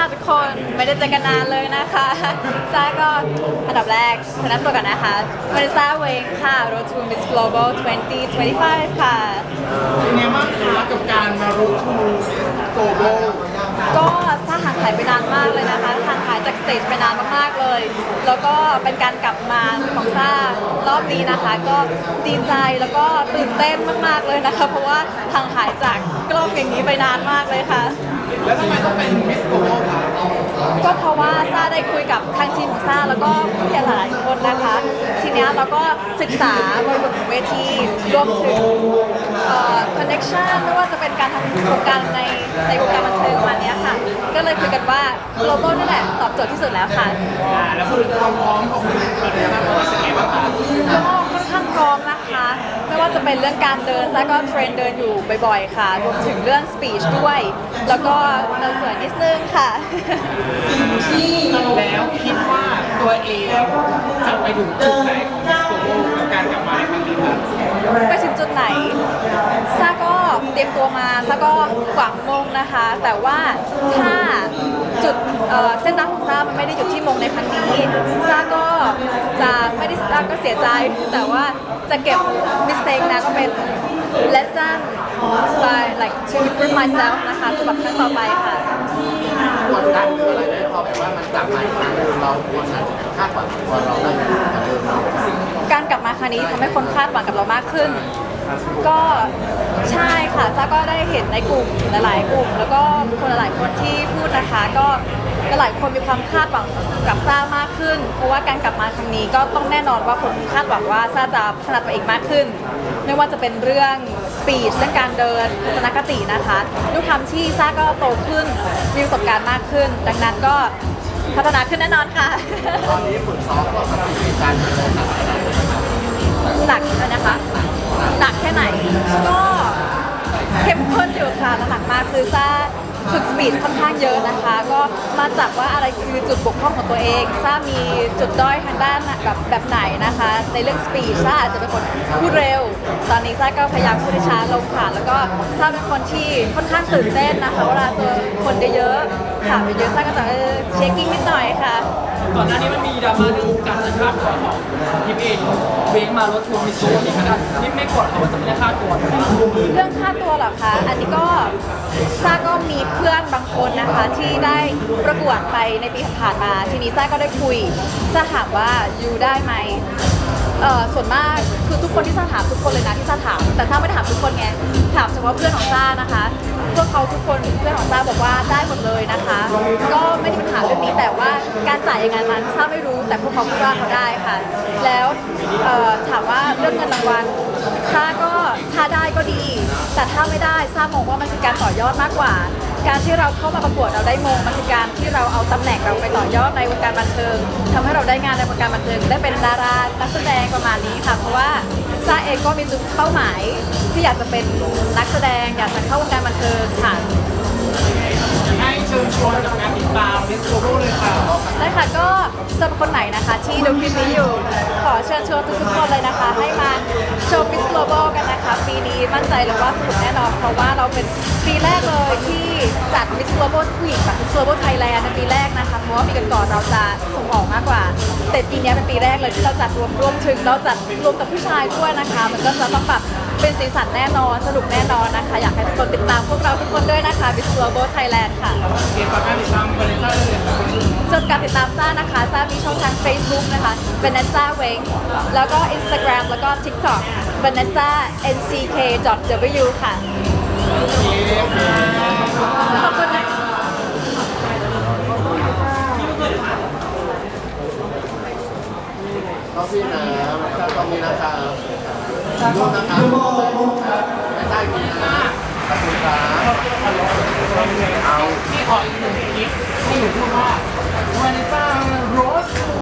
ค่ะทุกคน ไม่ได้เจอกันนานเลยนะคะซ่าก็อันดับแรกแนะนำตัวกันนะคะมาริซาเวงค่ะ Road to Miss Global 2025 ค่ะ เป็นไงบ้างคะกับการมารุทูโกลบอลก็ซ่าห่างหายไปนานมากเลยนะคะห่างหายจากสเตจไปนานมากๆเลย แล้วก็เป็นการกลับมาของซ่ารอบนี้นะคะ ก็ดีใจแล้วก็ตื่นเต้นมากๆเลยนะคะ เพราะว่าห่างหายจากกล้องอย่างนี้ไปนานมากเลยค่ะ แล้วทำไมต้องเป็นมิสโกลบอลคะก็เพราะว่าซ่าได้คุยกับทางทีมของซ่าแล้วก็ผู้ใหญ่หลายๆคนนะคะ ทีเนี้ยเราก็ศึกษาบริบทของเวทีรวมถึงคอนเน็ชันไม่ว่าจะเป็นการทำโครงการในในวงการบันเทิงประมาณเนี้ยค่ะ ก็เลยคุยกันว่า global นี่แหละตอบโจทย์ที่สุดแล้วค่ะ อ่าแล้วพูดถึงความพร้อมของคุณมาเรียนาเป็นไงบ้างคะ ก็ค่อนข้างพ จะเป็นเรื่องการเดินซ่าก็เทรนเดินอยู่บ่อยๆค่ะรวมถึงเรื่อง speech ด้วย แล้วก็เดินสวยนิดนึงค่ะแล้วคิดว่าตัวเองจะไปถึงจุดไหนของมิสโกลบอลกับการกลับมาในครั้งนี้ครับไปถึงจุดไหนซ่าก็เตรียมตัวมาซ่าก็หวังมงนะคะ แต่ว่าถ้าจุดเอ่อเส้นทางของซ่ามันไม่ได้อยู่ที่มงในครั้งนี้ ก็เสียใจแต่ว่าจะเก็บ mistake นะก็เป็น lesson by like to improve myself นะคะสำหรับครั้งต่อไปค่ะกดดันคืออะไรไหมพอแบบว่ามันกลับมาอีกครั้งหนึ่งเราควรจะคาดหวังตัวเราได้เหมือนเดิมเรา การกลับมาครั้งนี้ทำให้คนคาดหวังกับเรามากขึ้น ก็ใช่ค่ะซ่าก็ได้เห็นในกลุ่มหลาย ๆ กลุ่ม แล้วก็คนหลาย ๆ คนที่พูดนะคะ ก็หลายคนมีความคาดหวังกับซ่ามากขึ้น เพราะว่าการกลับมาครั้งนี้ก็ต้องแน่นอนว่าคนคาดหวังว่าซ่าจะพัฒนาตัวเองมากขึ้น ไม่ว่าจะเป็นเรื่องสปีดเรื่องการเดินทัศนคตินะคะด้วยความที่ซ่าก็โตขึ้นมีประสบการณ์มากขึ้น ดังนั้นก็พัฒนาขึ้นแน่นอนค่ะ ตอนนี้ฝึกซ้อมก็ทำการเดินหนักเลยนะคะ ข้นอยู่ค่ะหนักมากคือซ่าฝึกสปีดค่อนข้างเยอะนะคะ ก็มาจากว่าอะไรคือจุดบกพร่องของตัวเองซ่ามีจุดด้อยทางด้านแบบแบบไหนนะคะ ในเรื่องสปีดซ่าอาจจะเป็นคนพูดเร็ว ตอนนี้ซ่าก็พยายามพูดให้ช้าลงค่ะ แล้วก็ซ่าเป็นคนที่ค่อนข้างตื่นเต้นนะคะเวลาเจอคนเยอะๆค่ะไปเยอะซ่าก็จะเช็คกิ้งนิดหน่อยค่ะ ก่อนหน้านี้มันมีดราม่าเรื่องกาตัวของทีมเองเวงมารถทัวร์มิสโซนี่ขนาดนี่ไม่กดเขาว่าจะไม่ได้ฆ่าตัวเรื่องค่าตัวเหรอคะ อันนี้ก็ซ่าก็มีเพื่อนบางคนนะคะที่ได้ประกวดไปในปีผ่านมา ทีนี้ซ่าก็ได้คุยซ่าถามว่าอยู่ได้ไหมเอ่อส่วนมากคือทุกคนที่ซ่าถามทุกคนเลยนะที่ซ่าถาม แต่ซ่าไม่ได้ถามทุกคนไงถามเฉพาะเพื่อนของซ่านะคะพวกเขาทุกคนเพื่อนของซ่าบอกว่าได้หมดเลยนะคะ ก็ แต่ว่าการจ่ายยังไงมันซ่าไม่รู้ แต่พวกเขาพูดว่าเขาได้ค่ะ แล้วเอ่อถามว่าเรื่องเงินรางวัลซ่าก็ถ้าได้ก็ดี แต่ถ้าไม่ได้ซ่ามองว่ามันคือการต่อยอดมากกว่า การที่เราเข้ามาประกวดเราได้มงมันคือการที่เราเอาตำแหน่งเราไปต่อยอดในวงการบันเทิงทำให้เราได้งานในวงการบันเทิงได้เป็นดารานักแสดงประมาณนี้ค่ะ เพราะว่าซาเองก็มีจุดเป้าหมายที่อยากจะเป็นนักแสดง อยากจะเข้าวงการบันเทิงค่ะ ให้เชิญชวนกับการติดตามมิสโกลบอลเลยค่ะได้ค่ะก็สำหรับคนไหนนะคะที่ดูคลิปนี้อยู่ ขอเชิญชวนทุกๆคนเลยนะคะ ให้มาโชว์ Miss Global กันนะคะ ปีนี้มั่นใจเลยว่าสนุกแน่นอนเพราะว่าเราเป็นปีแรกเลยที่ Miss Global ผู้หญิงแบบ Miss Global Thailand ในปีแรกนะคะ เพราะว่าปีก่อนๆเราจะส่งออกมากกว่า แต่ปีนี้เป็นปีแรกเลยที่เราจัดรวมรวมถึงเราจัดรวมกับผู้ชายด้วยนะคะ มันก็จะต้องแบบเป็นสีสันแน่นอน สนุกแน่นอนนะคะ อยากให้ทุกคนติดตามพวกเราทุกคนด้วยนะคะ Miss Global Thailand ค่ะเกมประการติดตามบริษัทเลยค่ะส่วนการติดตามซ่านะคะซ่ามีช่องทาง Facebook นะคะ Vanessa Weng แล้วก็ Instagram แล้วก็ TikTok Vanessa nck.w ค่ะ ขอบคุณนะก็พี่นะตรงนี้นะครับดูนะครับไม่ได้กินนะขอบคุณครับเอาพี่ขออีกหนึ่งคลิปให้หนูพูดว่าวานิซ่าโรส